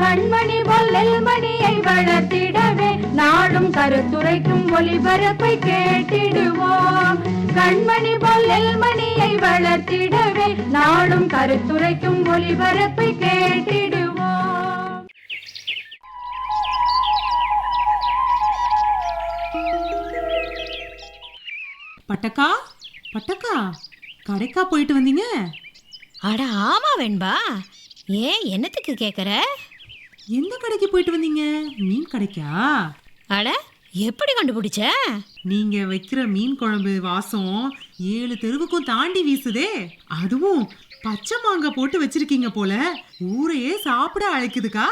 கண்மணி பொல்லல் மணியை வளர்த்திடவே நாடும் கருத்துரைக்கும் ஒளிபரப்பை கேட்டிடுவோம். கண்மணி பொல்லல் மணியை வளர்த்திடவே நாடும் கருத்துரைக்கும் ஒளிபரப்பை கேட்டிடுவோம். பட்டக்கா பட்டக்கா கடைக்கா போயிட்டு வந்தீங்க? அட ஆமா வெண்பா. ஏன் என்னத்துக்கு கேக்குற? எந்த கடைக்கு போயிட்டு வந்தீங்க? மீன் கடைக்கா? அட எப்படி கண்டுபிடிச்ச? நீங்க வைக்கிற மீன் குழம்பு வாசம் ஏழு தெருவுக்கும் தாண்டி வீசுதே. அதுவும் பச்சை மாங்காய் போட்டு வச்சிருக்கீங்க போல. ஊரையே சாப்பிட அழைக்குதுக்கா.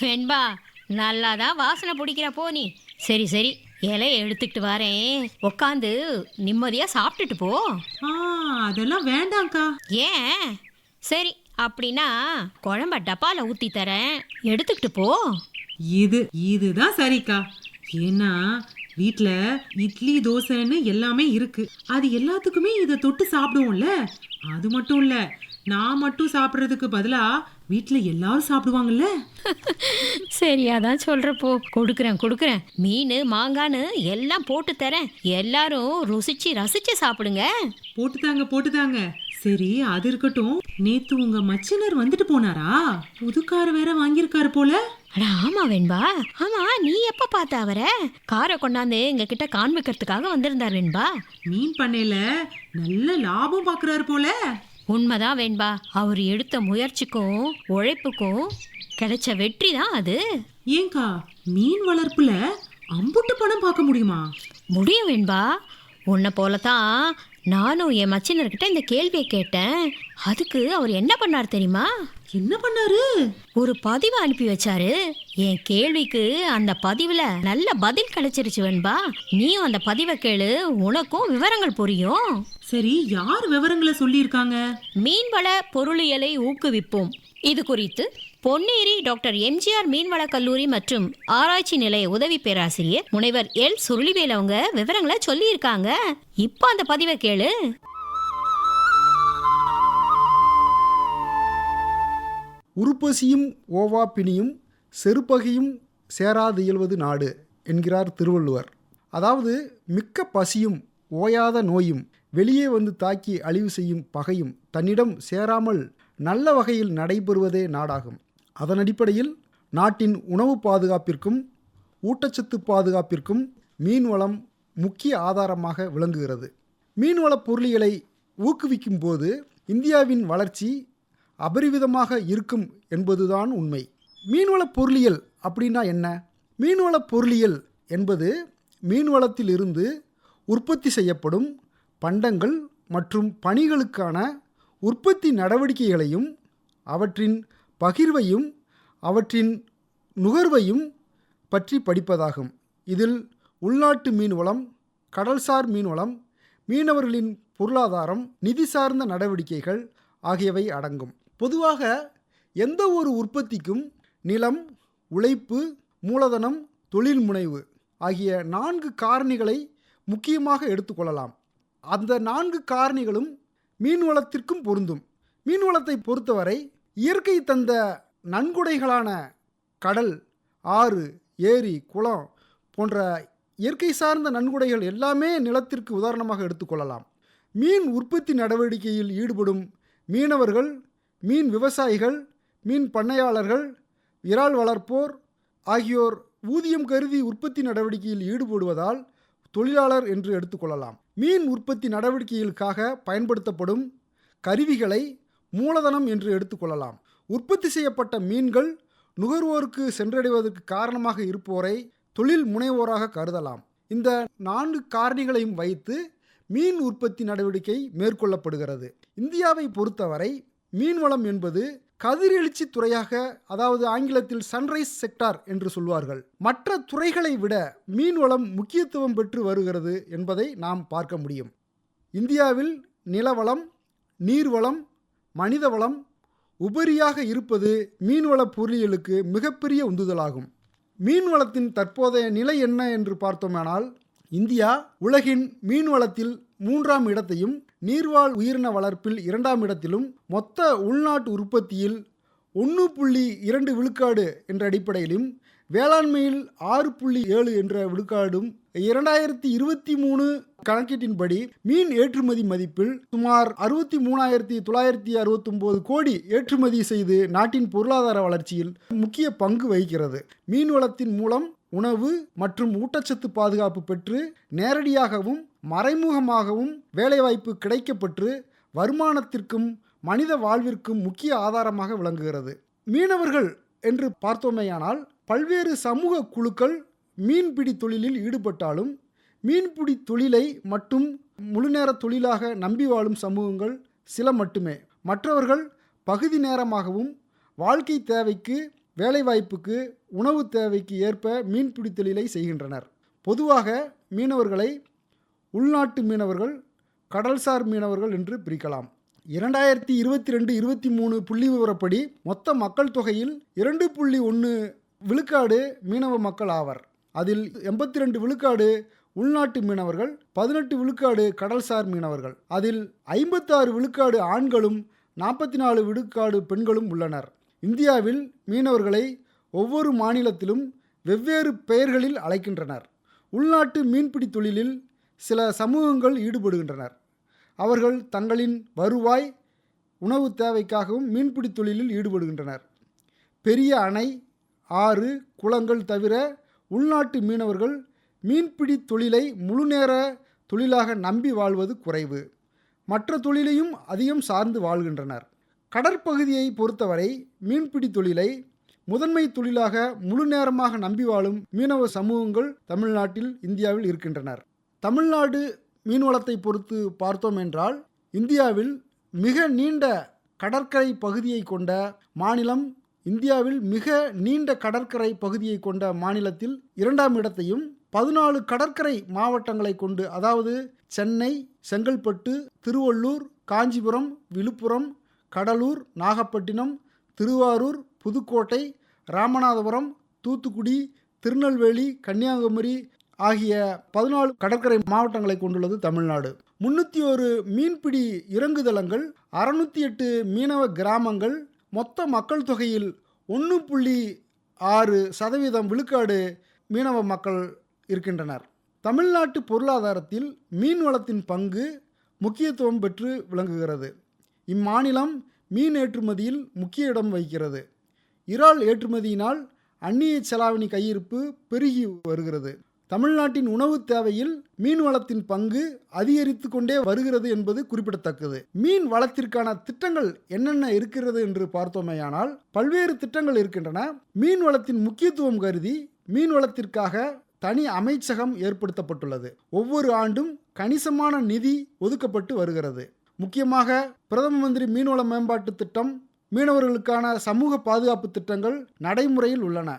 வெண்பா நல்லாதான் வாசனை பிடிக்கிற போ நீ. சரி சரி இலைய எடுத்துக்கிட்டு வரேன். உக்காந்து நிம்மதியா சாப்பிட்டுட்டு போ. ஆ அதெல்லாம் வேண்டாம்க்கா. ஏன்? சரி அப்படின்னா குழம்ப டப்பால ஊத்தி தரேன். எடுத்துக்கிட்டு போ. இது இதுதான் சரிக்கா. ஏன்னா வீட்ல இட்லி தோசைன்னு எல்லாமே இருக்கு. அது எல்லாத்துக்குமே இதை தொட்டு சாப்பிடுவோம்ல. அது மட்டும் இல்ல நான் மட்டும் சாப்பிடுறதுக்கு பதிலா வீட்ல எல்லாரும் சாப்பிடுவாங்கல்ல. சரியாதான் சொல்றப்போ கொடுக்குறேன் கொடுக்குறேன். மீன் மாங்கான்னு எல்லாம் போட்டு தரேன். எல்லாரும் ருசிச்சு ரசிச்சு சாப்பிடுங்க. போட்டுதாங்க போட்டுதாங்க சரி அது இருக்கட்டும். நேத்து உங்க மச்சினர் வந்துட்டு போனாரா? புதுக்கார் வேற வாங்கியிருக்காரு போல. அட ஆமா வெண்பா. ஆமா நீ எப்ப பார்த்த அவரை? காரை கொண்டாந்து எங்க கிட்ட காண்பிக்கிறதுக்காக வந்திருந்தார் வெண்பா. மீன் பண்ணையில நல்ல லாபம் பாக்குறாரு போல. உண்மைதான் வெண்பா. அவர் எடுத்த முயற்சிக்கும் உழைப்புக்கும் கிடைச்ச வெற்றி தான் அது. ஏங்கா மீன் வளர்ப்புல அம்புட்டு பணம் பார்க்க முடியுமா? முடியும் வெண்பா. உன்னை போலதான் நானும் என் மச்சினர்கிட்ட இந்த கேள்வியை கேட்டேன். அதுக்கு அவர் என்ன பண்ணார் தெரியுமா? என்ன பண்ணாரு? ஒரு பதிவை அனுப்பி வச்சாரு. என் கேள்விக்கு அந்த பதிவுல நல்ல பதில் கிடைச்சிருச்சு வெண்பா. நீயும் அந்த பதிவை கேளு உனக்கும் விவரங்கள் புரியும். சரி யார் விவரங்களை சொல்லியிருக்காங்க? மீன்வள பொருளியலை ஊக்குவிப்போம். இது குறித்து பொன்னேரி டாக்டர் எம்ஜிஆர் மீன்வள கல்லூரி மற்றும் ஆராய்ச்சி நிலைய உதவி பேராசிரியர் முனைவர் எல். சுருளிவேல் அவங்க விவரங்களை சொல்லியிருக்காங்க. இப்போ அந்த பதிவை கேளு. உருப்பசியும் ஓவா பிணியும் செருப்பகையும் சேராது இயல்வது நாடு என்கிறார் திருவள்ளுவர். அதாவது மிக்க பசியும் ஓயாத நோயும் வெளியே வந்து தாக்கி அழிவு செய்யும் பகையும் தன்னிடம் சேராமல் நல்ல வகையில் நடைபெறுவதே நாடாகும். அதன் அடிப்படையில் நாட்டின் உணவு பாதுகாப்பிற்கும் ஊட்டச்சத்து பாதுகாப்பிற்கும் மீன்வளம் முக்கிய ஆதாரமாக விளங்குகிறது. மீன்வளப் பொருளியலை ஊக்குவிக்கும் போது இந்தியாவின் வளர்ச்சி அபரிவிதமாக இருக்கும் என்பதுதான் உண்மை. மீன்வளப் பொருளியல் அப்படின்னா என்ன? மீன்வளப் பொருளியல் என்பது மீன்வளத்திலிருந்து உற்பத்தி செய்யப்படும் பண்டங்கள் மற்றும் பணிகளுக்கான உற்பத்தி நடவடிக்கைகளையும் அவற்றின் பகிர்வையும் அவற்றின் நுகர்வையும் பற்றி படிப்பதாகும். இதில் உள்நாட்டு மீன்வளம் கடல்சார் மீன்வளம் மீனவர்களின் பொருளாதாரம் நிதி சார்ந்த நடவடிக்கைகள் ஆகியவை அடங்கும். பொதுவாக எந்த ஒரு உற்பத்திக்கும் நிலம் உழைப்பு மூலதனம் தொழில் முனைவு ஆகிய நான்கு காரணிகளை முக்கியமாக எடுத்துக்கொள்ளலாம் அந்த நான்கு காரணிகளும் மீன்வளத்திற்கும் பொருந்தும். மீன்வளத்தை பொறுத்தவரை இயற்கை தந்த நன்கொடைகளான கடல் ஆறு ஏரி குளம் போன்ற இயற்கை சார்ந்த நன்கொடைகள் எல்லாமே நிலத்திற்கு உதாரணமாக எடுத்துக்கொள்ளலாம் மீன் உற்பத்தி நடவடிக்கையில் ஈடுபடும் மீனவர்கள் மீன் விவசாயிகள் மீன் பண்ணையாளர்கள் இறால் வளர்ப்போர் ஆகியோர் ஊதியம் கருதி உற்பத்தி நடவடிக்கையில் ஈடுபடுவதால் தொழிலாளர் என்று எடுத்துக்கொள்ளலாம் மீன் உற்பத்தி நடவடிக்கைகளுக்காக பயன்படுத்தப்படும் கருவிகளை மூலதனம் என்று எடுத்துக்கொள்ளலாம் உற்பத்தி செய்யப்பட்ட மீன்கள் நுகர்வோருக்கு சென்றடைவதற்கு காரணமாக இருப்போரை தொழில் முனைவோராக கருதலாம். இந்த நான்கு காரணிகளையும் வைத்து மீன் உற்பத்தி நடவடிக்கை மேற்கொள்ளப்படுகிறது. இந்தியாவை பொறுத்தவரை மீன்வளம் என்பது கதிரெழுச்சி துறையாக அதாவது ஆங்கிலத்தில் சன்ரைஸ் செக்டார் என்று சொல்வார்கள். மற்ற துறைகளை விட மீன்வளம் முக்கியத்துவம் பெற்று வருகிறது என்பதை நாம் பார்க்க முடியும். இந்தியாவில் நிலவளம் நீர்வளம் மனித வளம் உபரியாக இருப்பது மீன்வள பொருளியலுக்கு மிகப்பெரிய உந்துதலாகும். மீன்வளத்தின் தற்போதைய நிலை என்ன என்று பார்த்தோமானால் இந்தியா உலகின் மீன்வளத்தில் மூன்றாம் இடத்தையும் நீர்வாழ் உயிரின வளர்ப்பில் இரண்டாம் இடத்திலும் மொத்த உள்நாட்டு உற்பத்தியில் ஒன்று புள்ளி இரண்டு விழுக்காடு என்ற அடிப்படையிலும் வேளாண்மையில் ஆறு புள்ளி ஏழு என்ற விழுக்காடும் இரண்டாயிரத்தி இருபத்தி மூணு கணக்கீட்டின்படி மீன் ஏற்றுமதி மதிப்பில் சுமார் அறுபத்தி மூணாயிரத்தி தொள்ளாயிரத்தி அறுபத்தொம்போது கோடி ஏற்றுமதி செய்து நாட்டின் பொருளாதார வளர்ச்சியில் முக்கிய பங்கு வகிக்கிறது. மீன் வளத்தின் மூலம் உணவு மற்றும் ஊட்டச்சத்து பாதுகாப்பு பெற்று நேரடியாகவும் மறைமுகமாகவும் வேலைவாய்ப்பு கிடைக்கப்பெற்று வருமானத்திற்கும் மனித வாழ்விற்கும் முக்கிய ஆதாரமாக விளங்குகிறது. மீனவர்கள் என்று பார்த்தோமேயானால் பல்வேறு சமூக குழுக்கள் மீன்பிடி தொழிலில் ஈடுபட்டாலும் மீன்பிடி தொழிலை மட்டும் முழுநேர தொழிலாக நம்பி வாழும் சமூகங்கள் சில மட்டுமே. மற்றவர்கள் பகுதி நேரமாகவும் வாழ்க்கை தேவைக்கு வேலைவாய்ப்புக்கு உணவு தேவைக்கு ஏற்ப மீன்பிடி தொழிலை செய்கின்றனர். பொதுவாக மீனவர்களை உள்நாட்டு மீனவர்கள் கடல்சார் மீனவர்கள் என்று பிரிக்கலாம். இரண்டாயிரத்தி இருபத்தி ரெண்டு இருபத்தி மூணு புள்ளி விவரப்படி மொத்த மக்கள் தொகையில் இரண்டு புள்ளி ஒன்று விழுக்காடு மீனவ மக்கள் ஆவர். அதில் எண்பத்தி ரெண்டு விழுக்காடு உள்நாட்டு மீனவர்கள் பதினெட்டு விழுக்காடு கடல்சார் மீனவர்கள். அதில் ஐம்பத்தாறு விழுக்காடு ஆண்களும் நாற்பத்தி நாலு விழுக்காடு பெண்களும் உள்ளனர். இந்தியாவில் மீனவர்களை ஒவ்வொரு மாநிலத்திலும் வெவ்வேறு பெயர்களில் அழைக்கின்றனர். உள்நாட்டு மீன்பிடி தொழிலில் சில சமூகங்கள் ஈடுபடுகின்றனர். அவர்கள் தங்களின் வருவாய் உணவு தேவைக்காகவும் மீன்பிடி தொழிலில் ஈடுபடுகின்றனர். பெரிய அணை ஆறு குளங்கள் தவிர உள்நாட்டு மீனவர்கள் மீன்பிடி தொழிலை முழுநேர தொழிலாக நம்பி வாழ்வது குறைவு. மற்ற தொழிலையும் அதிகம் சார்ந்து வாழ்கின்றனர். கடற்பகுதியை பொறுத்தவரை மீன்பிடி தொழிலை முதன்மை தொழிலாக முழு நேரமாக நம்பி வாழும் மீனவ சமூகங்கள் தமிழ்நாட்டில் இந்தியாவில் இருக்கின்றனர். தமிழ்நாடு மீன்வளத்தை பொறுத்து பார்த்தோம் என்றால் இந்தியாவில் மிக நீண்ட கடற்கரை பகுதியை கொண்ட மாநிலம் இந்தியாவில் மிக நீண்ட கடற்கரை பகுதியை கொண்ட மாநிலத்தில் இரண்டாம் இடத்தையும் பதினாலு கடற்கரை மாவட்டங்களை கொண்டு அதாவது சென்னை செங்கல்பட்டு திருவள்ளூர் காஞ்சிபுரம் விழுப்புரம் கடலூர் நாகப்பட்டினம் திருவாரூர் புதுக்கோட்டை ராமநாதபுரம் தூத்துக்குடி திருநெல்வேலி கன்னியாகுமரி ஆகிய பதினாலு கடற்கரை மாவட்டங்களை கொண்டுள்ளது தமிழ்நாடு. முன்னூற்றி ஒரு மீன்பிடி இறங்குதளங்கள் அறுநூத்தி எட்டு மீனவ கிராமங்கள் மொத்த மக்கள் தொகையில் ஒன்று புள்ளி ஆறு சதவீதம் விழுக்காடு மீனவ மக்கள் இருக்கின்றனர். தமிழ்நாட்டு பொருளாதாரத்தில் மீன் வளத்தின் பங்கு முக்கியத்துவம் பெற்று விளங்குகிறது. இம்மாநிலம் மீன் ஏற்றுமதியில் முக்கிய இடம் வகிக்கிறது. இறால் ஏற்றுமதியினால் அந்நிய செலாவணி கையிருப்பு பெருகி வருகிறது. தமிழ்நாட்டின் உணவு தேவையில் மீன் வளத்தின் பங்கு அதிகரித்து கொண்டே வருகிறது என்பது குறிப்பிடத்தக்கது. மீன் வளத்திற்கான திட்டங்கள் என்னென்ன இருக்கிறது என்று பார்த்தோமேயானால் பல்வேறு திட்டங்கள் இருக்கின்றன. மீன் வளத்தின் முக்கியத்துவம் கருதி மீன் வளத்திற்காக தனி அமைச்சகம் ஏற்படுத்தப்பட்டுள்ளது. ஒவ்வொரு ஆண்டும் கணிசமான நிதி ஒதுக்கப்பட்டு வருகிறது. முக்கியமாக பிரதம மந்திரி மீன்வள மேம்பாட்டு திட்டம் மீனவர்களுக்கான சமூக பாதுகாப்பு திட்டங்கள் நடைமுறையில் உள்ளன.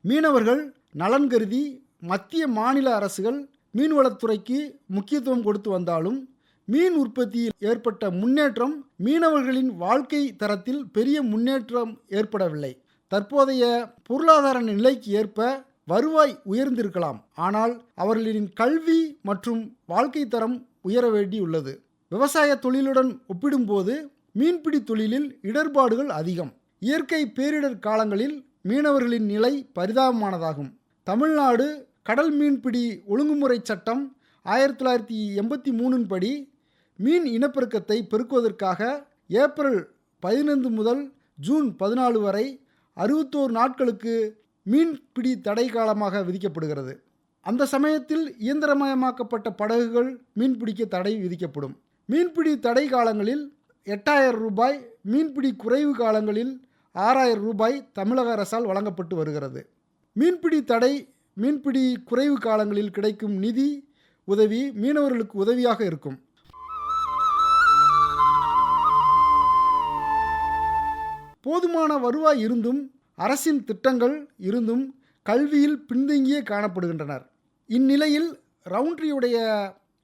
மீனவர்கள் நலன் கருதி மத்திய மாநில அரசுகள் மீன்வளத்துறைக்கு முக்கியத்துவம் கொடுத்து வந்தாலும் மீன் உற்பத்தியில் ஏற்பட்ட முன்னேற்றம் மீனவர்களின் வாழ்க்கை தரத்தில் பெரிய முன்னேற்றம் ஏற்படவில்லை. தற்போதைய பொருளாதார நிலைக்கு ஏற்ப வருவாய் உயர்ந்திருக்கலாம். ஆனால் அவர்களின் கல்வி மற்றும் வாழ்க்கை தரம் உயர வேண்டியுள்ளது. விவசாய தொழிலுடன் ஒப்பிடும்போது மீன்பிடி தொழிலில் இடர்பாடுகள் அதிகம். இயற்கை பேரிடர் காலங்களில் மீனவர்களின் நிலை பரிதாபமானதாகும். தமிழ்நாடு கடல் மீன்பிடி ஒழுங்குமுறை சட்டம் ஆயிரத்தி தொள்ளாயிரத்தி எண்பத்தி மூணின் படி மீன் இனப்பெருக்கத்தை பெருக்குவதற்காக ஏப்ரல் பதினைந்து முதல் ஜூன் பதினாலு வரை அறுபத்தோரு நாட்களுக்கு மீன்பிடி தடை காலமாக விதிக்கப்படுகிறது. அந்த சமயத்தில் இயந்திரமயமாக்கப்பட்ட படகுகள் மீன்பிடிக்க தடை விதிக்கப்படும். மீன்பிடி தடை காலங்களில் எட்டாயிரம் ரூபாய் மீன்பிடி குறைவு காலங்களில் ஆறாயிரம் ரூபாய் தமிழக அரசால் வழங்கப்பட்டு வருகிறது. மீன்பிடி தடை மீன்பிடி குறைவு காலங்களில் கிடைக்கும் நிதி உதவி மீனவர்களுக்கு உதவியாக இருக்கும். போதுமான வருவாய் இருந்தும் அரசின் திட்டங்கள் இருந்தும் கல்வியில் பின்தங்கியே காணப்படுகின்றனர். இந்நிலையில் ரவுண்ட்ரியுடைய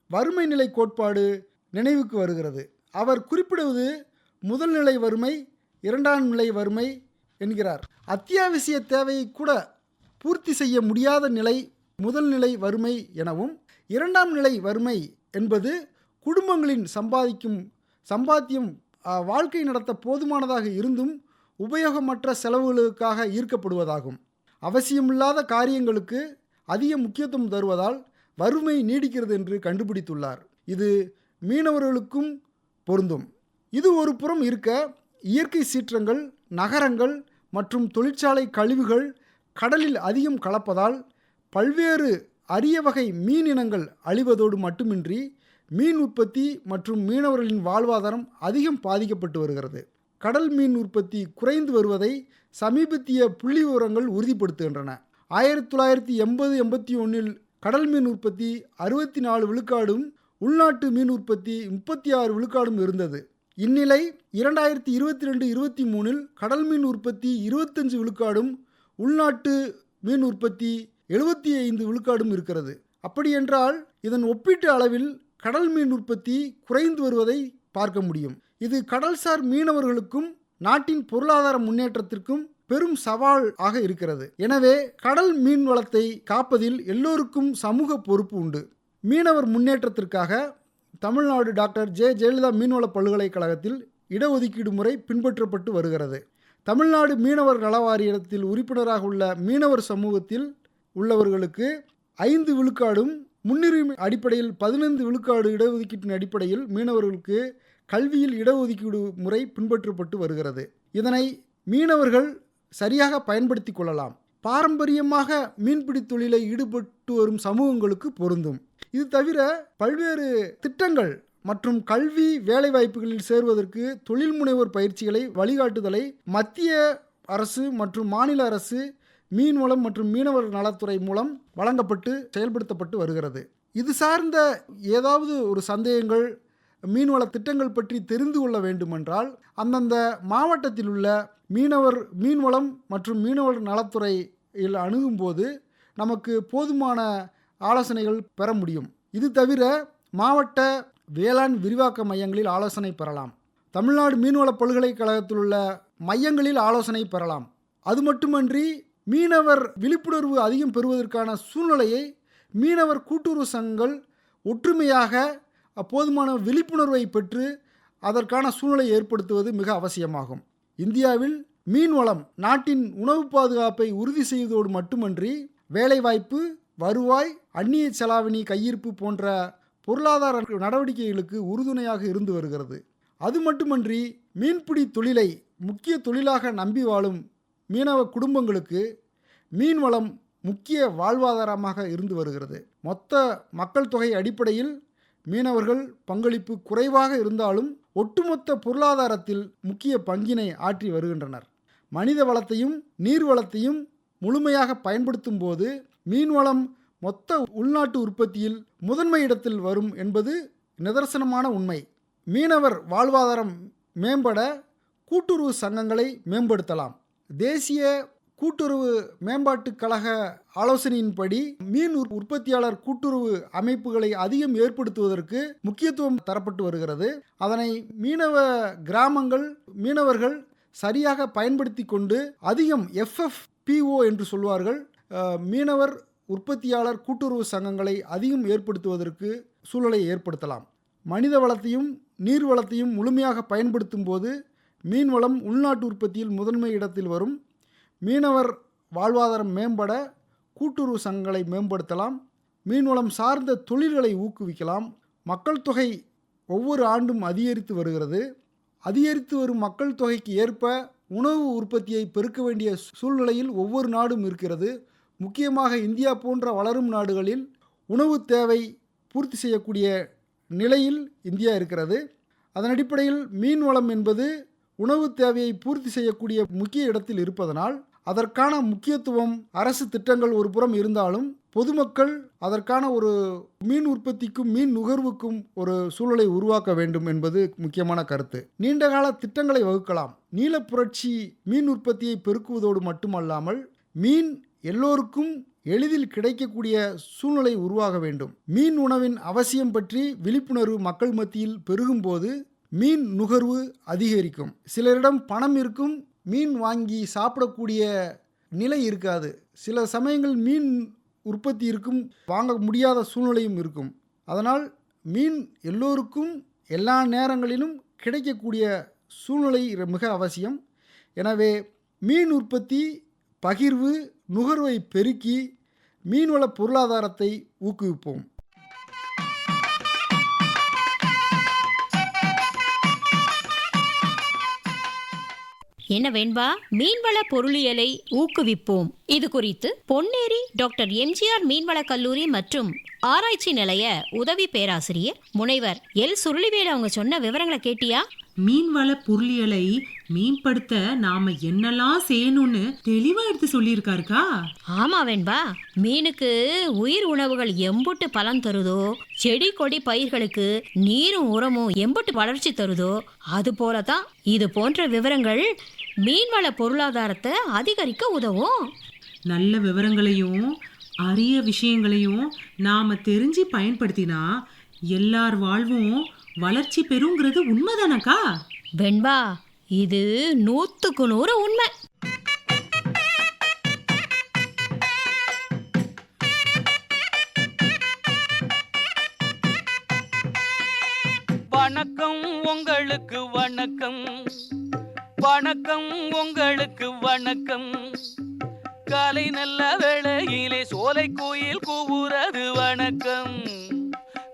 வறுமை நிலை கோட்பாடு நினைவுக்கு வருகிறது. அவர் குறிப்பிடுவது முதல் நிலை வறுமை இரண்டாம் நிலை வறுமை என்கிறார். அத்தியாவசிய தேவையை கூட பூர்த்தி செய்ய முடியாத நிலை முதல் நிலை வறுமை எனவும் இரண்டாம் நிலை வறுமை என்பது குடும்பங்களின் சம்பாதிக்கும் சம்பாத்தியம் வாழ்க்கை நடத்த போதுமானதாக இருந்தும் உபயோகமற்ற செலவுகளுக்காக ஈர்க்கப்படுவதாகும். அவசியமில்லாத காரியங்களுக்கு அதிக முக்கியத்துவம் தருவதால் வறுமை நீடிக்கிறது என்று கண்டுபிடித்துள்ளார். இது மீனவர்களுக்கும் பொருந்தும். இது ஒரு புறம் இருக்க இயற்கை சீற்றங்கள் நகரங்கள் மற்றும் தொழிற்சாலை கழிவுகள் கடலில் அதிகம் கலப்பதால் பல்வேறு அரிய வகை மீன் இனங்கள் அழிவதோடு மட்டுமின்றி மீன் உற்பத்தி மற்றும் மீனவர்களின் வாழ்வாதாரம் அதிகம் பாதிக்கப்பட்டு வருகிறது. கடல் மீன் உற்பத்தி குறைந்து வருவதை சமீபத்திய புள்ளி விவரங்கள் உறுதிப்படுத்துகின்றன. ஆயிரத்தி தொள்ளாயிரத்தி எண்பது எண்பத்தி ஒன்றில் கடல் மீன் உற்பத்தி அறுபத்தி நாலு விழுக்காடும் உள்நாட்டு மீன் உற்பத்தி முப்பத்தி ஆறு விழுக்காடும் இருந்தது. இந்நிலை இரண்டாயிரத்தி இருபத்தி ரெண்டு இருபத்தி மூணில் கடல் மீன் உற்பத்தி இருபத்தஞ்சு விழுக்காடும் உள்நாட்டு மீன் உற்பத்தி எழுபத்தி ஐந்து விழுக்காடும் இருக்கிறது. அப்படியென்றால் இதன் ஒப்பீட்டு அளவில் கடல் மீன் உற்பத்தி குறைந்து வருவதை பார்க்க முடியும். இது கடல்சார் மீனவர்களுக்கும் நாட்டின் பொருளாதார முன்னேற்றத்திற்கும் பெரும் சவால் ஆக இருக்கிறது. எனவே கடல் மீன் வளத்தை காப்பதில் எல்லோருக்கும் சமூக பொறுப்பு உண்டு. மீனவர் முன்னேற்றத்திற்காக தமிழ்நாடு டாக்டர் ஜே. ஜெயலலிதா மீன்வள பல்கலைக்கழகத்தில் இடஒதுக்கீடு முறை பின்பற்றப்பட்டு வருகிறது. தமிழ்நாடு மீனவர் நலவாரியத்தில் உறுப்பினராக உள்ள மீனவர் சமூகத்தில் உள்ளவர்களுக்கு ஐந்து விழுக்காடும் முன்னுரிமை அடிப்படையில் பதினைந்து விழுக்காடு இடஒதுக்கீட்டின் அடிப்படையில் மீனவர்களுக்கு கல்வியில் இடஒதுக்கீடு முறை பின்பற்றப்பட்டு வருகிறது. இதனை மீனவர்கள் சரியாக பயன்படுத்தி கொள்ளலாம். பாரம்பரியமாக மீன்பிடி தொழிலை ஈடுபட்டு வரும் சமூகங்களுக்கு பொருந்தும். இது தவிர பல்வேறு திட்டங்கள் மற்றும் கல்வி வேலைவாய்ப்புகளில் சேர்வதற்கு தொழில் முனைவோர் பயிற்சிகளை வழிகாட்டுதலை மத்திய அரசு மற்றும் மாநில அரசு மீன்வளம் மற்றும் மீனவர் நலத்துறை மூலம் வழங்கப்பட்டு செயல்படுத்தப்பட்டு வருகிறது. இது சார்ந்த ஏதாவது ஒரு சந்தேகங்கள் மீன்வள திட்டங்கள் பற்றி தெரிந்து கொள்ள வேண்டுமென்றால் அந்தந்த மாவட்டத்தில் உள்ள மீனவர் மீன்வளம் மற்றும் மீனவர் நலத்துறையில் அணுகும்போது நமக்கு போதுமான ஆலோசனைகள் பெற முடியும். இது தவிர மாவட்ட வேளாண் விரிவாக்க மையங்களில் ஆலோசனை பெறலாம். தமிழ்நாடு மீன்வள பல்கலைக்கழகத்தில் உள்ள மையங்களில் ஆலோசனை பெறலாம். அது மட்டுமன்றி மீனவர் விழிப்புணர்வு அதிகம் பெறுவதற்கான சூழ்நிலையை மீனவர் கூட்டுறவு சங்கங்கள் ஒற்றுமையாக போதுமான விழிப்புணர்வை பெற்று அதற்கான சூழ்நிலை ஏற்படுத்துவது மிக அவசியமாகும். இந்தியாவில் மீன்வளம் நாட்டின் உணவு பாதுகாப்பை உறுதி செய்வதோடு மட்டுமன்றி வேலைவாய்ப்பு வருவாய் அந்நிய செலாவணி கையிருப்பு போன்ற பொருளாதார நடவடிக்கைகளுக்கு உறுதுணையாக இருந்து வருகிறது. அது மட்டுமன்றி மீன்பிடி தொழிலை முக்கிய தொழிலாக நம்பி வாழும் மீனவ குடும்பங்களுக்கு மீன்வளம் முக்கிய வாழ்வாதாரமாக இருந்து வருகிறது. மொத்த மக்கள் தொகை அடிப்படையில் மீனவர்கள் பங்களிப்பு குறைவாக இருந்தாலும் ஒட்டுமொத்த பொருளாதாரத்தில் முக்கிய பங்கினை ஆற்றி வருகின்றனர். மனித வளத்தையும் நீர் வளத்தையும் முழுமையாக பயன்படுத்தும் போது மீன்வளம் மொத்த உள்நாட்டு உற்பத்தியில் முதன்மை இடத்தில் வரும் என்பது நிதர்சனமான உண்மை. மீனவர் வாழ்வாதாரம் மேம்பட கூட்டுறவு சங்கங்களை மேம்படுத்தலாம். தேசிய கூட்டுறவு மேம்பாட்டுக் கழக ஆலோசனையின்படி மீன் உற்பத்தியாளர் கூட்டுறவு அமைப்புகளை அதிகம் ஏற்படுத்துவதற்கு முக்கியத்துவம் தரப்பட்டு வருகிறது. அதனை மீனவ கிராமங்கள் மீனவர்கள் சரியாக பயன்படுத்தி கொண்டு அதிகம் எஃப்எஃப்பிஓ என்று சொல்வார்கள். மீனவர் உற்பத்தியாளர் கூட்டுறவு சங்கங்களை அதிகம் ஏற்படுத்துவதற்கு சூழலை ஏற்படுத்தலாம். மனித வளத்தையும் நீர் வளத்தையும் முழுமையாக பயன்படுத்தும் போது மீன்வளம் உள்நாட்டு உற்பத்தியில் முதன்மை இடத்தில் வரும். மீனவர் வாழ்வாதாரம் மேம்பட கூட்டுறவு சங்கங்களை மேம்படுத்தலாம். மீன்வளம் சார்ந்த தொழில்களை ஊக்குவிக்கலாம். மக்கள் தொகை ஒவ்வொரு ஆண்டும் அதிகரித்து வருகிறது. அதிகரித்து வரும் மக்கள் தொகைக்கு ஏற்ப உணவு உற்பத்தியை பெருக்க வேண்டிய சூழ்நிலையில் ஒவ்வொரு நாடும் இருக்கிறது. முக்கியமாக இந்தியா போன்ற வளரும் நாடுகளில் உணவு தேவை பூர்த்தி செய்யக்கூடிய நிலையில் இந்தியா இருக்கிறது. அதன் அடிப்படையில் மீன் வளம் என்பது உணவு தேவையை பூர்த்தி செய்யக்கூடிய முக்கிய இடத்தில் இருப்பதனால் அதற்கான முக்கியத்துவம் அரசு திட்டங்கள் ஒரு புறம் இருந்தாலும் பொதுமக்கள் அதற்கான ஒரு மீன் உற்பத்திக்கும் மீன் நுகர்வுக்கும் ஒரு சூழலை உருவாக்க வேண்டும் என்பது முக்கியமான கருத்து. நீண்டகால திட்டங்களை வகுக்கலாம். நீல புரட்சி மீன் உற்பத்தியை பெருக்குவதோடு மட்டுமல்லாமல் மீன் எல்லோருக்கும் எளிதில் கிடைக்கக்கூடிய சூழ்நிலை உருவாக வேண்டும். மீன் உணவின் அவசியம் பற்றி விழிப்புணர்வு மக்கள் மத்தியில் பெருகும்போது மீன் நுகர்வு அதிகரிக்கும். சிலரிடம் பணம் இருக்கும் மீன் வாங்கி சாப்பிடக்கூடிய நிலை இருக்காது. சில சமயங்கள் மீன் உற்பத்தி இருக்கும் வாங்க முடியாத சூழ்நிலையும் இருக்கும். அதனால் மீன் எல்லோருக்கும் எல்லா நேரங்களிலும் கிடைக்கக்கூடிய சூழ்நிலை மிக அவசியம். எனவே மீன் உற்பத்தி பகிர்வு நுகர்வை பெருக்கி மீன்வள பொருளாதாரத்தை ஊக்குவிப்போம். என்ன வேண்பா? மீன்வள பொருளியலை ஊக்குவிப்போம். இது குறித்து பொன்னேரி டாக்டர் எம்ஜிஆர் மீன்வள கல்லூரி மற்றும் ஆராய்ச்சி நிலைய உதவி பேராசிரியர் முனைவர் எல். சுருளிவேல் அவங்க சொன்ன விவரங்களை கேட்டியா? மீன்வள பொருளியலை மீன்படுத்த நாம என்னெல்லாம் செய்யணும்னு தெளிவா எடுத்து சொல்லியிருக்காருக்கா? ஆமா வேண்பா. மீனுக்கு உயிர் உணவுகள் எம்புட்டு பலன் தருதோ செடி கொடி பயிர்களுக்கு நீரும் உரமும் எம்புட்டு வளர்ச்சி தருதோ அது போலதான் இது போன்ற விவரங்கள் மீன்வள பொருளாதாரத்தை அதிகரிக்க உதவும். நல்ல விவரங்களையும் அரிய விஷயங்களையும் நாம தெரிஞ்சு பயன்படுத்தினா எல்லார் வாழ்வும் வளர்ச்சி பெறுங்கிறது உண்மைதானக்கா? வெண்பா இது நூத்துக்கு நூறு உண்மை. வணக்கம் உங்களுக்கு வணக்கம். வணக்கம் உங்களுக்கு வணக்கம். காலை நல்ல வேளையிலே சோலை கோயில் கூவுறது வணக்கம்.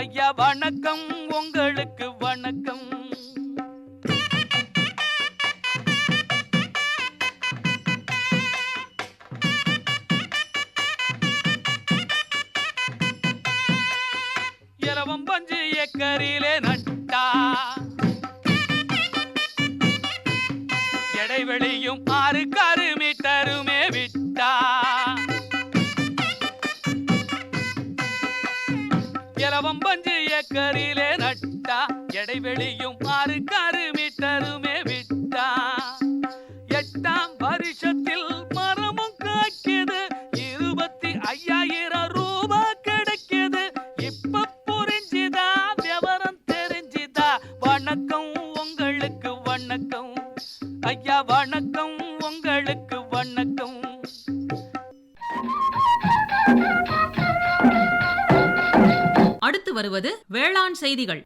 ஐயா வணக்கம். உங்களுக்கு வணக்கம். இரவம் பஞ்சு ஏக்கரிலே இடைவெளியும் பாரு காரு விட்டா. எட்டாம் வருஷத்தில் மரமும் காய்க்குது இருபத்தி ஐயாயிரம் ரூபாய் கிடைக்குது. இப்ப புரிஞ்சுதா விவரம் தெரிஞ்சுதா? வணக்கம் உங்களுக்கு வணக்கம். ஐயா வணக்கம் உங்களுக்கு வணக்கம். அடுத்து வருவது வேளாண் செய்திகள்.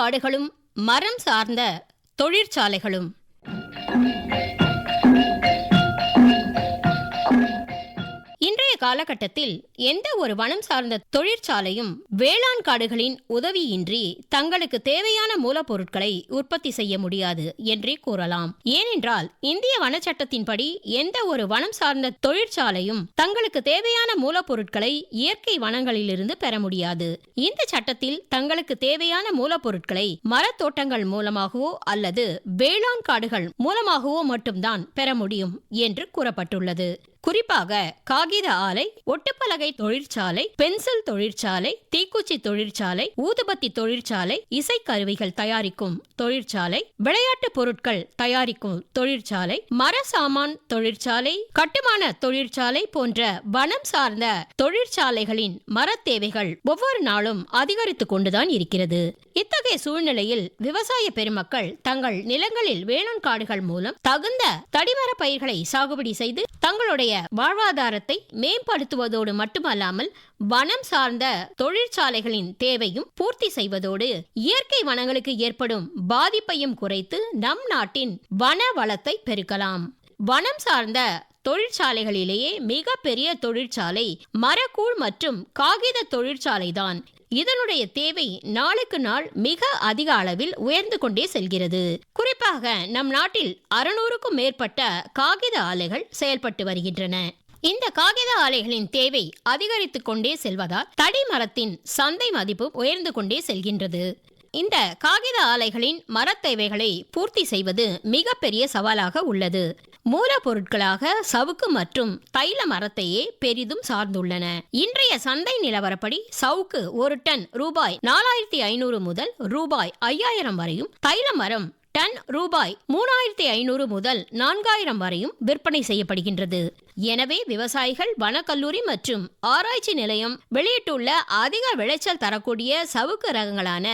காடுகளும் மரம் சார்ந்த தொழிற்சாலைகளும். காலகட்டத்தில் எந்த ஒரு வனம் சார்ந்த தொழிற்சாலையும் வேளாண் காடுகளின் உதவியின்றி தங்களுக்கு தேவையான மூலப்பொருட்களை உற்பத்தி செய்ய முடியாது என்றே கூறலாம். ஏனென்றால் இந்திய வனச்சட்டத்தின்படி எந்த ஒரு வனம் சார்ந்த தொழிற்சாலையும் தங்களுக்கு தேவையான மூலப்பொருட்களை இயற்கை வனங்களிலிருந்து பெற முடியாது. இந்த சட்டத்தில் தங்களுக்கு தேவையான மூலப்பொருட்களை மரத்தோட்டங்கள் மூலமாகவோ அல்லது வேளாண் காடுகள் மூலமாகவோ மட்டும்தான் பெற முடியும் என்று கூறப்பட்டுள்ளது. குறிப்பாக காகித ஆலை ஒட்டுப்பலகை தொழிற்சாலை பென்சில் தொழிற்சாலை தீக்குச்சி தொழிற்சாலை ஊதுபத்தி தொழிற்சாலை இசைக்கருவிகள் தயாரிக்கும் தொழிற்சாலை விளையாட்டு பொருட்கள் தயாரிக்கும் தொழிற்சாலை மர சாமான் தொழிற்சாலை கட்டுமான தொழிற்சாலை போன்ற வனம் சார்ந்த தொழிற்சாலைகளின் மரத் தேவைகள் ஒவ்வொரு நாளும் அதிகரித்துக் கொண்டுதான் இருக்கிறது. இத்தகைய சூழ்நிலையில் விவசாய பெருமக்கள் தங்கள் நிலங்களில் வேளாண் காடுகள் மூலம் தகுந்த தடிமர பயிர்களை சாகுபடி செய்து தங்களுடைய வாழ்வாதாரத்தை மேம்படுத்துவதோடு மட்டுமல்லாமல் வனம் சார்ந்த தொழிற்சாலைகளின் தேவையும் பூர்த்தி செய்வதோடு இயற்கை வனங்களுக்கு ஏற்படும் பாதிப்பையும் குறைத்து நம் நாட்டின் வன வளத்தை பெருக்கலாம். வனம் சார்ந்த தொழிற்சாலைகளிலேயே மிக பெரிய தொழிற்சாலை மரக்கூழ் மற்றும் காகித தொழிற்சாலைதான். இதனுடைய தேவை நாளுக்கு நாள் மிக அதிக அளவில் உயர்ந்து கொண்டே செல்கிறது. குறிப்பாக நம் நாட்டில் அறுநூறுக்கும் மேற்பட்ட காகித ஆலைகள் செயல்பட்டு வருகின்றன. இந்த காகித ஆலைகளின் தேவை அதிகரித்துக் கொண்டே செல்வதால் தடி மரத்தின் சந்தை மதிப்பு உயர்ந்து கொண்டே செல்கின்றது. இந்த காகித ஆலைகளின் மரத் தேவைகளை பூர்த்தி செய்வது மிகப்பெரிய சவாலாக உள்ளது. மூலப்பொருட்களாக சவுக்கு மற்றும் தைல மரத்தையே பெரிதும் சார்ந்துள்ளன. இன்றைய சந்தை நிலவரப்படி சவுக்கு ஒரு டன் ரூபாய் நாலாயிரத்தி ஐநூறு முதல் ரூபாய் ஐயாயிரம் வரையும் தைல மரம் டன் ரூபாய் மூணாயிரத்தி ஐநூறு முதல் நான்காயிரம் வரையும் விற்பனை செய்யப்படுகின்றது. எனவே விவசாயிகள் வனக்கல்லூரி மற்றும் ஆராய்ச்சி நிலையம் வெளியிட்டுள்ள அதிக விளைச்சல் தரக்கூடிய சவுக்கு ரகங்களான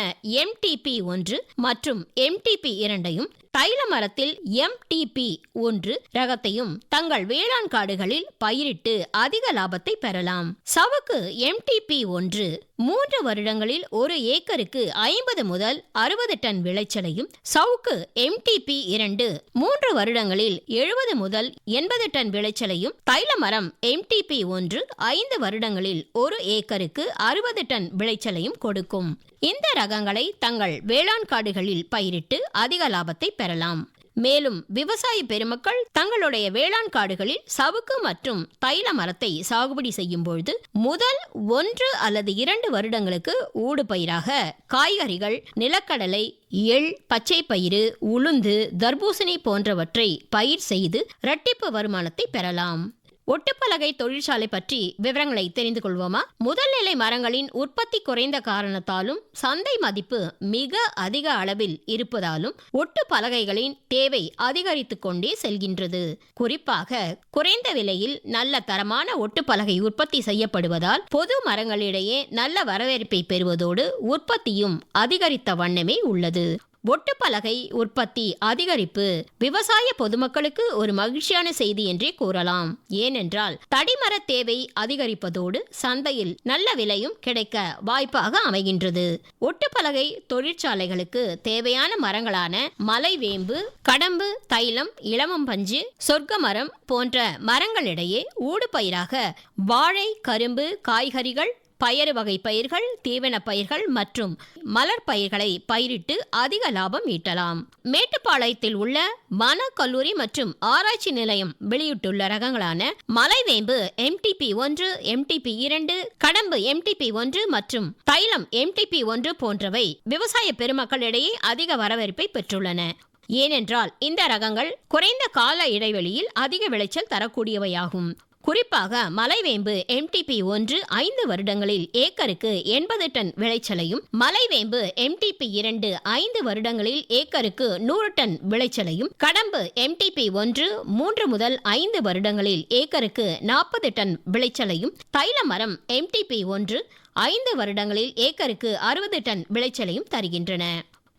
எம்டிபி ஒன்று மற்றும் எம்டிபி இரண்டையும் தைல மரத்தில் எம்டிபி ஒன்று ரகத்தையும் தங்கள் வேளாண் காடுகளில் பயிரிட்டு அதிக லாபத்தை பெறலாம். சவுக்கு எம்டிபி ஒன்று மூன்று வருடங்களில் ஒரு ஏக்கருக்கு ஐம்பது முதல் அறுபது டன் விளைச்சலையும் சவுக்கு எம்டிபி இரண்டு மூன்று வருடங்களில் எழுபது முதல் எண்பது டன் விளைச்சலையும் தைல மரம் எம்டிபி ஒன்று ஐந்து வருடங்களில் ஒரு ஏக்கருக்கு அறுபது டன் விளைச்சலையும் கொடுக்கும். இந்த ரகங்களை தங்கள் வேளாண் காடுகளில் பயிரிட்டு அதிக லாபத்தை பெறலாம். மேலும் விவசாய பெருமக்கள் தங்களுடைய வேளாண் காடுகளில் சவுக்கு மற்றும் தைல மரத்தை சாகுபடி செய்யும் பொழுது முதல் ஒன்று அல்லது இரண்டு வருடங்களுக்கு ஊடு பயிராக காய்கறிகள் நிலக்கடலை எள் பச்சை பயிறு உளுந்து தர்பூசணி போன்றவற்றை பயிர் செய்து இரட்டிப்பு வருமானத்தை பெறலாம். ஒட்டுப்பலகை தொழிற்சாலை பற்றி விவரங்களை தெரிந்து கொள்வோமா? முதல் நிலை மரங்களின் உற்பத்தி குறைந்த காரணத்தாலும் சந்தை மதிப்பு மிக அதிக அளவில் இருப்பதாலும் ஒட்டு பலகைகளின் தேவை அதிகரித்து கொண்டே செல்கின்றது. குறிப்பாக குறைந்த விலையில் நல்ல தரமான ஒட்டுப்பலகை உற்பத்தி செய்யப்படுவதால் பொது மரங்களிடையே நல்ல வரவேற்பை பெறுவதோடு உற்பத்தியும் அதிகரித்த வண்ணமே உள்ளது. ஒட்டுப்பலகை உற்பத்தி அதிகரிப்பு விவசாய பொதுமக்களுக்கு ஒரு மகிழ்ச்சியான செய்தி என்றே கூறலாம். ஏனென்றால் தடிமர தேவை அதிகரிப்பதோடு சந்தையில் நல்ல விலையும் கிடைக்க வாய்ப்பாக அமைகின்றது. ஒட்டுப்பலகை தொழிற்சாலைகளுக்கு தேவையான மரங்களான மலைவேம்பு கடம்பு தைலம் இளமம்பஞ்சு சொர்க்க மரம் போன்ற மரங்களிடையே ஊடுபயிராக வாழை கரும்பு காய்கறிகள் பயறு வகை பயிர்கள் தீவன பயிர்கள் மற்றும் மலர் பயிர்களை பயிரிட்டு அதிக லாபம் ஈட்டலாம். மேட்டுப்பாளையத்தில் உள்ள வன கல்லூரி மற்றும் ஆராய்ச்சி நிலையம் வெளியிட்டுள்ள ரகங்களான மலைவேம்பு எம்டிபி ஒன்று எம்டிபி இரண்டு கடம்பு எம்டிபி ஒன்று மற்றும் தைலம் எம்டிபி ஒன்று போன்றவை விவசாய பெருமக்களிடையே அதிக வரவேற்பை பெற்றுள்ளன. ஏனென்றால் இந்த ரகங்கள் குறைந்த கால இடைவெளியில் அதிக விளைச்சல் தரக்கூடியவையாகும். குறிப்பாக மலைவேம்பு எம்டிபி ஒன்று ஐந்து வருடங்களில் ஏக்கருக்கு எண்பது டன் விளைச்சலையும் மலைவேம்பு எம்டிபி இரண்டு ஐந்து வருடங்களில் ஏக்கருக்கு நூறு டன் விளைச்சலையும் கடம்பு எம்டிபி ஒன்று மூன்று முதல் ஐந்து வருடங்களில் ஏக்கருக்கு நாற்பது டன் விளைச்சலையும் தைலமரம் எம்டிபி ஒன்று ஐந்து வருடங்களில் ஏக்கருக்கு அறுபது டன் விளைச்சலையும் தருகின்றன.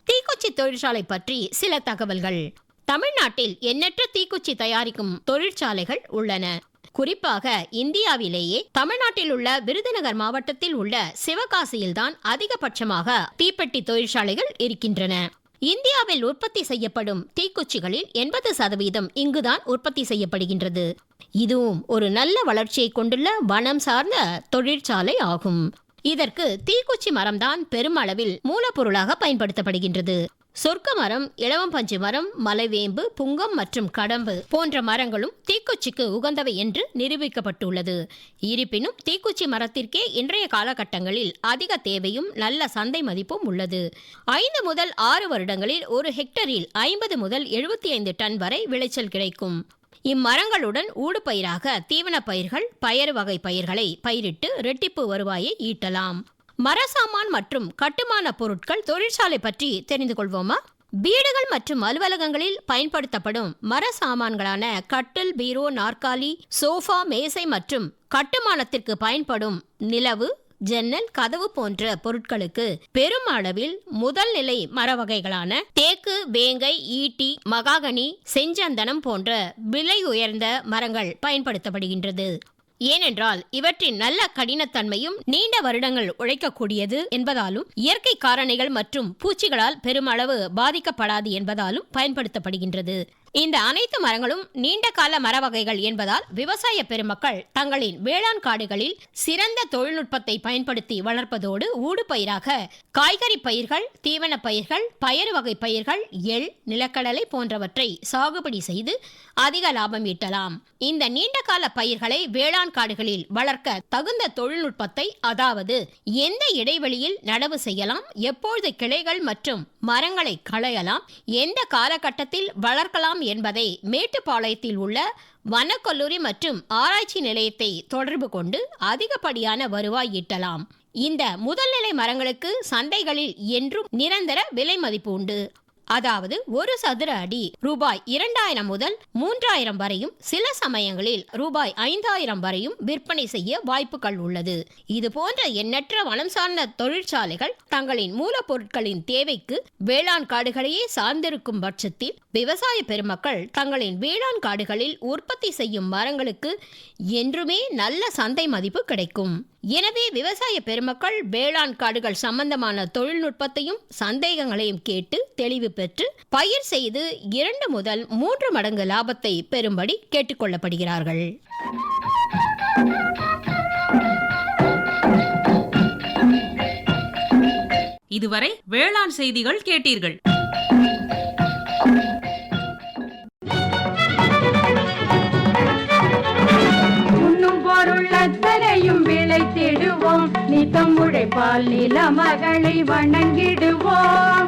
தீக்குச்சி தொழிற்சாலை பற்றி சில தகவல்கள். தமிழ்நாட்டில் எண்ணற்ற தீக்குச்சி தயாரிக்கும் தொழிற்சாலைகள் உள்ளன. குறிப்பாக இந்தியாவிலேயே தமிழ்நாட்டில் உள்ள விருதுநகர் மாவட்டத்தில் உள்ள சிவகாசியில்தான் அதிகபட்சமாக தீப்பெட்டி தொழிற்சாலைகள் இருக்கின்றன. இந்தியாவில் உற்பத்தி செய்யப்படும் தீக்குச்சிகளில் எண்பது சதவீதம் இங்குதான் உற்பத்தி செய்யப்படுகின்றது. இதுவும் ஒரு நல்ல வளர்ச்சியை கொண்டுள்ள வனம் சார்ந்த தொழிற்சாலை ஆகும். இதற்கு தீக்குச்சி மரம்தான் பெருமளவில் மூலப்பொருளாக பயன்படுத்தப்படுகின்றது. சொர்க்க மரம் இளவம்பஞ்சு மரம் மலைவேம்பு புங்கம் மற்றும் கடம்பு போன்ற மரங்களும் தீக்குச்சிக்கு உகந்தவை என்று நிரூபிக்கப்பட்டுள்ளது. இருப்பினும் தீக்குச்சி மரத்திற்கே இன்றைய காலகட்டங்களில் அதிக தேவையும் நல்ல சந்தை மதிப்பும் உள்ளது. ஐந்து முதல் ஆறு வருடங்களில் ஒரு ஹெக்டரில் ஐம்பது முதல் எழுபத்தி ஐந்து டன் வரை விளைச்சல் கிடைக்கும். இம்மரங்களுடன் ஊடுபயிராக தீவனப் பயிர்கள் பயறு வகை பயிர்களை பயிரிட்டு ரெட்டிப்பு வருவாயை ஈட்டலாம். மரசாமான் மற்றும் கட்டுமான பொருட்கள் தொழிற்சாலை பற்றி தெரிந்து கொள்வோமா? வீடுகள் மற்றும் அலுவலகங்களில் பயன்படுத்தப்படும் மர சாமான்களான கட்டில் பீரோ நாற்காலி சோஃபா மேசை மற்றும் கட்டுமானத்திற்கு பயன்படும் நிலவு ஜன்னல் கதவு போன்ற பொருட்களுக்கு பெரும் அளவில் முதல் நிலை மர வகைகளான தேக்கு வேங்கை ஈட்டி மகாகனி செஞ்சந்தனம் போன்ற விலை உயர்ந்த மரங்கள் பயன்படுத்தப்படுகின்றது. ஏனென்றால் இவற்றின் நல்ல கடினத்தன்மையும் நீண்ட வருடங்கள் உழைக்கக்கூடியது என்பதாலும் இயற்கை காரணிகள் மற்றும் பூச்சிகளால் பெருமளவு பாதிக்கப்படாது என்பதாலும் பயன்படுத்தப்படுகின்றது. இந்த அனைத்து மரங்களும் நீண்ட கால மர வகைகள் என்பதால் விவசாய பெருமக்கள் தங்களின் வேளாண் காடுகளில் சிறந்த தொழில்நுட்பத்தை பயன்படுத்தி வளர்ப்பதோடு ஊடுபயிராக காய்கறி பயிர்கள் தீவன பயிர்கள் பயறு வகை பயிர்கள் எள் நிலக்கடலை போன்றவற்றை சாகுபடி செய்து அதிக லாபம் ஈட்டலாம். இந்த நீண்ட கால பயிர்களை வேளாண் காடுகளில் வளர்க்க தகுந்த தொழில்நுட்பத்தை அதாவது எந்த இடைவெளியில் நடவு செய்யலாம் எப்பொழுது கிளைகள் மற்றும் மரங்களை களையலாம் எந்த காலகட்டத்தில் வளர்க்கலாம் என்பதை மேட்டுப்பாளையத்தில் உள்ள வனக்கல்லூரி மற்றும் ஆராய்ச்சி நிலையத்தை தொடர்பு கொண்டு அதிகப்படியான வருவாய் ஈட்டலாம். இந்த முதல்நிலை மரங்களுக்கு சந்தைகளில் என்றும் நிரந்தர விலை மதிப்பு உண்டு. அதாவது ஒரு சதுர அடி ரூபாய் இரண்டாயிரம் முதல் மூன்றாயிரம் வரையும் சில சமயங்களில் ரூபாய் ஐந்தாயிரம் வரையும் விற்பனை செய்ய வாய்ப்புகள் உள்ளது. இது போன்ற எண்ணற்ற வனம் சார்ந்த தொழிற்சாலைகள் தங்களின் மூலப்பொருட்களின் தேவைக்கு வேளாண் காடுகளையே சார்ந்திருக்கும் பட்சத்தில் விவசாய பெருமக்கள் தங்களின் வேளாண் காடுகளில் உற்பத்தி செய்யும் மரங்களுக்கு என்றுமே நல்ல சந்தை மதிப்பு கிடைக்கும். எனவே விவசாய பெருமக்கள் வேளாண் காடுகள் சம்பந்தமான தொழில்நுட்பத்தையும் சந்தேகங்களையும் கேட்டு தெளிவு பெற்று பயிர் செய்து இரண்டு முதல் மூன்று மடங்கு லாபத்தை பெறும்படி கேட்டுக்கொள்ளப்படுகிறார்கள். இதுவரை வேளாண் செய்திகள் கேட்டீர்கள். அத்தனையும் விளைத்திடுவோம் நித்தம் உழைப்பால் நில மகளை வணங்கிடுவோம்.